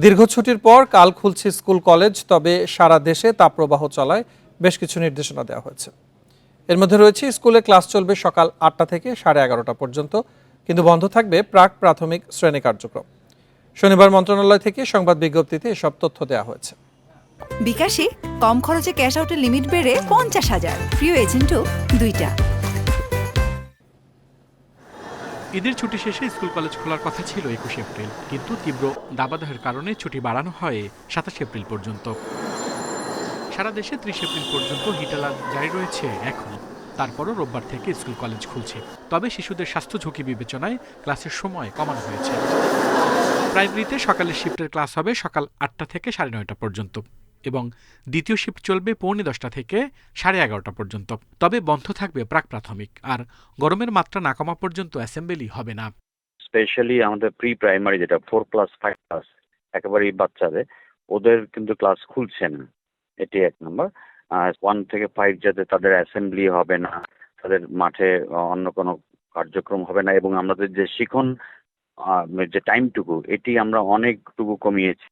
দীর্ঘ ছুটির পর কাল খুলছে স্কুল কলেজ, তবে সারা দেশে তাপপ্রবাহ চলায় বেশ কিছু নির্দেশনা দেওয়া হয়েছে। এর মধ্যে রয়েছে, স্কুলে ক্লাস চলবে সকাল আটটা থেকে সাড়ে এগারোটা পর্যন্ত, কিন্তু বন্ধ থাকবে প্রাক প্রাথমিক শ্রেণি কার্যক্রম। শনিবার মন্ত্রণালয় থেকে সংবাদ বিজ্ঞপ্তিতে এসব তথ্য দেওয়া হয়েছে। বিকাশে কম খরচে ক্যাশ আউটের লিমিট বেড়ে পঞ্চাশ হাজার। প্রিয় এজেন্টও দুইটা। ঈদের ছুটি শেষে স্কুল কলেজ খোলার কথা ছিল একুশে এপ্রিল, কিন্তু তীব্র দাবাদহের কারণে ছুটি বাড়ানো হয় সাতাশ এপ্রিল পর্যন্ত। সারা দেশে ত্রিশ এপ্রিল পর্যন্ত হিট অ্যালার্ট জারি রয়েছে এখন। তারপরও রোববার থেকে স্কুল কলেজ খুলছে। তবে শিশুদের স্বাস্থ্য ঝুঁকি বিবেচনায় ক্লাসের সময় কমানো হয়েছে। প্রাইমারিতে সকালের শিফটের ক্লাস হবে সকাল আটটা থেকে সাড়ে নয়টা পর্যন্ত। এবং দ্বিতীয় শিফট চলবে পৌনে দশটা থেকে সাড়ে এগারোটা পর্যন্ত। তবে বন্ধ থাকবে প্রাক প্রাথমিক, আর গরমের মাত্রা না কমা পর্যন্ত অ্যাসেম্বলি হবে না। স্পেশালি আমাদের প্রি প্রাইমারি যেটা ফোর ক্লাস ফাইভ ক্লাস, একেবারেই বাচ্চাদের, ওদের কিন্তু ক্লাস খুলছে না। এটি এক নম্বর। ওয়ান থেকে ফাইভ যাতে তাদের অ্যাসেম্বলি হবে না, তাদের মাঠে অন্য কোনো কার্যক্রম হবে না, এবং আমাদের যে শিখন যে টাইমটুকু, এটি আমরা অনেকটুকু কমিয়েছি।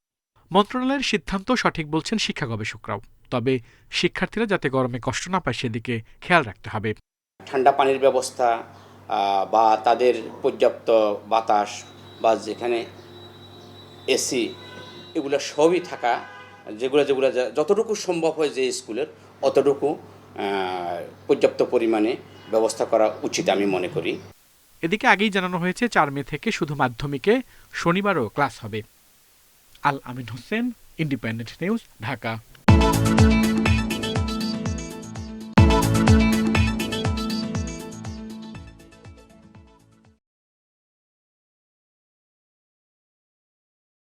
মন্ত্রণালয়ের সিদ্ধান্ত সঠিক বলছেন শিক্ষা গবেষকরাও। তবে শিক্ষার্থীরা যাতে গরমে কষ্ট না পায় সেদিকে খেয়াল রাখতে হবে। ঠান্ডা পানির ব্যবস্থা বা তাদের পর্যাপ্ত বাতাস বা যেখানে এসি এগুলো সবই থাকা যেগুলো যেগুলো যতটুকু সম্ভব হয় যে স্কুলের অতটুকু পর্যাপ্ত পরিমাণে ব্যবস্থা করা উচিত আমি মনে করি। এদিকে আগেই জানানো হয়েছে চার মে থেকে শুধু মাধ্যমিকে শনিবারও ক্লাস হবে। Al Amin Hossain independent news Dhaka